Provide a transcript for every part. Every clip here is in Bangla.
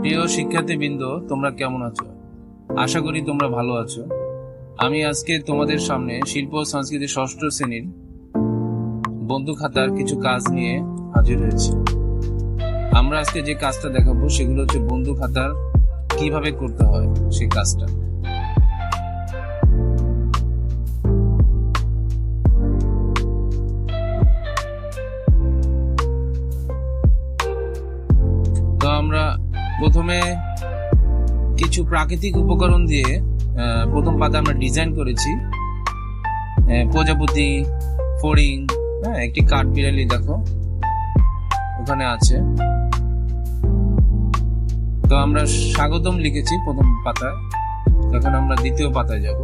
প্রিয় শিক্ষার্থীবৃন্দ, তোমরা কেমন আছো? আশা করি তোমরা ভালো আছো। আমি আজকে তোমাদের সামনে শিল্প সংস্কৃতি ষষ্ঠ শ্রেণির বন্ধু খাতার কিছু কাজ নিয়ে হাজির হয়েছি। আমরা আজকে যে কাজটা দেখাবো, সেগুলো হচ্ছে বন্ধু খাতার কীভাবে করতে হয় সেই কাজটা। প্রথমে কিছু প্রাকৃতিক উপকরণ দিয়ে প্রথম পাতা আমরা ডিজাইন করেছি। প্রজাপতি, ফড়িং হ্যাঁ একটি কাঠ বিড়ালি দেখো, ওখানে আছে। তো আমরা স্বাগতম লিখেছি প্রথম পাতায়। তখন আমরা দ্বিতীয় পাতায় যাব।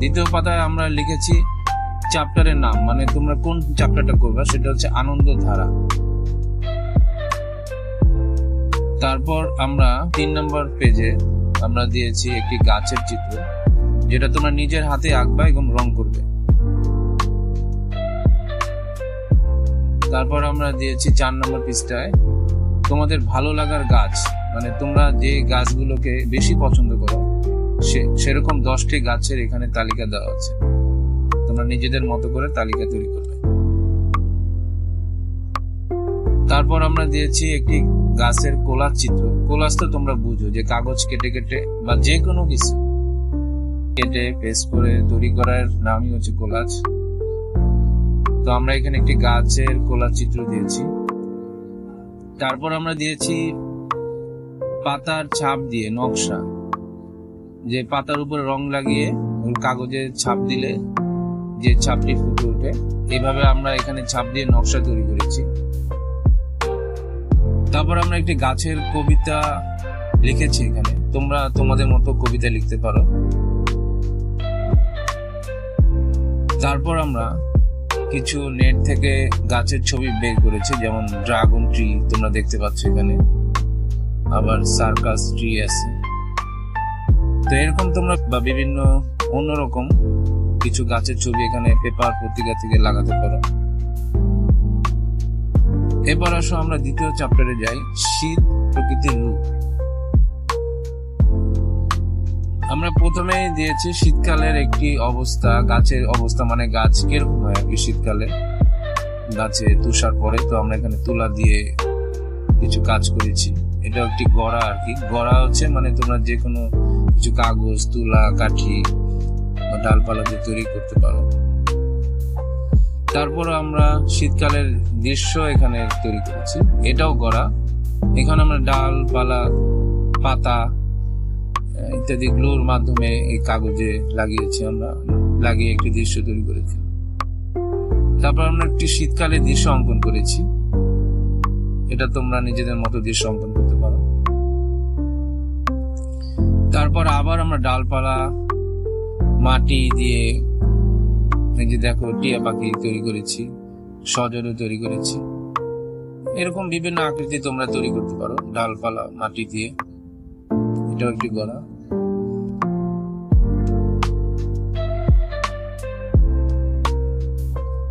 দ্বিতীয় পাতায় আমরা লিখেছি চ্যাপ্টারের নাম মানে তোমরা কোন চ্যাপ্টারটা করবে, সেটা হচ্ছে আনন্দ ধারা তারপর আমরা তিন নম্বর পেজে আমরা দিয়েছি একটি গাছের চিত্র, যেটা তোমরা নিজের হাতে আঁকবা এবং রং করবে। তারপর আমরা দিয়েছি চার নম্বর পৃষ্ঠায়, তোমাদের ভালো লাগার গাছ মানে তোমরা যে গাছগুলোকে বেশি পছন্দ করো সেরকম দশটি গাছের এখানে তালিকা দেওয়া আছে। তোমরা নিজেদের মতো করে তালিকা তৈরি করবে। তারপর আমরা দিয়েছি একটি গাছের কোলাজ চিত্র। কোলাজ তো তোমরা বুঝো যে কাগজ কেটে কেটে বা যে কোনো কিছু কেটে পেস্ট করে তৈরি করার নামই হচ্ছে কোলাজ। তো আমরা এখানে একটি গাছের কোলাজ চিত্র দিয়েছি। তারপর আমরা দিয়েছি পাতার ছাপ দিয়ে নকশা। যে পাতার উপরে রং লাগিয়ে কাগজে ছাপ দিলে যে ছাপটি ফুটে ওঠে। এভাবে আমরা এখানে ছাপ দিয়ে নকশা তৈরি করেছি। তারপর আমরা একটি গাছের কবিতা লিখেছি এখানে। তোমরা তোমাদের মতো কবিতা লিখতে পারো। তারপর আমরা কিছু নেট থেকে গাছের ছবি বের করেছি, যেমন ড্রাগন ট্রি তোমরা দেখতে পাচ্ছ এখানে। আবার সার্কাস ট্রি আছে। তো এরকম তোমরা বা বিভিন্ন অন্যরকম কিছু গাছের ছবি এখানে পেপার পত্রিকা থেকে লাগাতে পারো। এবার আসো আমরা দ্বিতীয় চ্যাপ্টারে যাই, শীত প্রকৃতির রূপ। আমরা প্রথমে দিয়েছি শীতকালের একটি অবস্থা, গাছের অবস্থা মানে গাছ কীরকম হয় আর কি শীতকালে? গাছে তুষার পড়ে তো আমরা এখানে তুলা দিয়ে কিছু কাজ করেছি। এটা একটি গড়া আর কি। গড়া হচ্ছে মানে তোমরা যে কোনো কিছু কাগজ, তুলা, কাঠি বা ডালপালা দিয়ে তৈরি করতে পারো। তারপর আমরা শীতকালের দৃশ্য এখানে তৈরি করেছি। এটাও গড়া। এখানে আমরা ডালপালা পাতা আহ, ইত্যাদি গ্লোর মাধ্যমে এই কাগজে লাগিয়েছি আমরা। লাগিয়ে একটি দৃশ্য তৈরি করেছি। তারপর আমরা একটি শীতকালে দৃশ্য অঙ্কন করেছি। এটা তোমরা নিজেদের মতো দৃশ্য অঙ্কন করতে পারো। তারপর আবার আমরা ডালপালা মাটি দিয়ে এই যে দেখো, টিয়া পাখি তৈরি করেছি, সজলও তৈরি করেছি। এরকম বিভিন্ন আকৃতি তোমরা তৈরি করতে পারো, ডালপালা, মাটি দিয়ে। এটাও একটি গড়া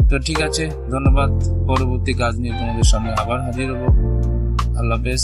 তো ঠিক আছে, ধন্যবাদ। পরবর্তী কাজ নিয়ে তোমাদের সামনে আবার হাজির হব। আল্লাহ হাফেজ।